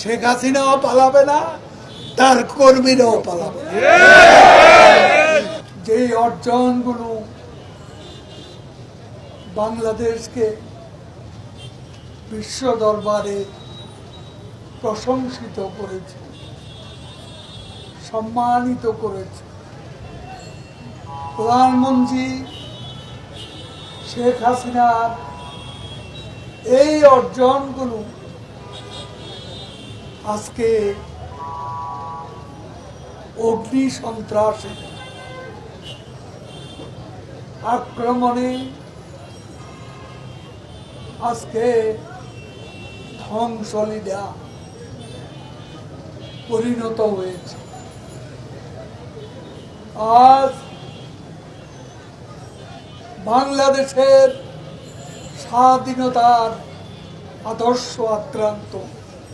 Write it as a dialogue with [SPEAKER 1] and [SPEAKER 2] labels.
[SPEAKER 1] শেখ হাসিনাও পালাবে না, তার কর্মীরাও পালাবে। যে অর্জনগুলো বাংলাদেশকে বিশ্ব দরবারে প্রশংসিত করেছে, সম্মানিত করেছে, প্রধানমন্ত্রী শেখ হাসিনার এই অর্জনগুলো আজকে অগ্নি সন্ত্রাসে আক্রমণে আজকে ধ্বংসলীলা পরিণত হয়েছে। আজ বাংলাদেশের স্বাধীনতার আদর্শ আক্রান্ত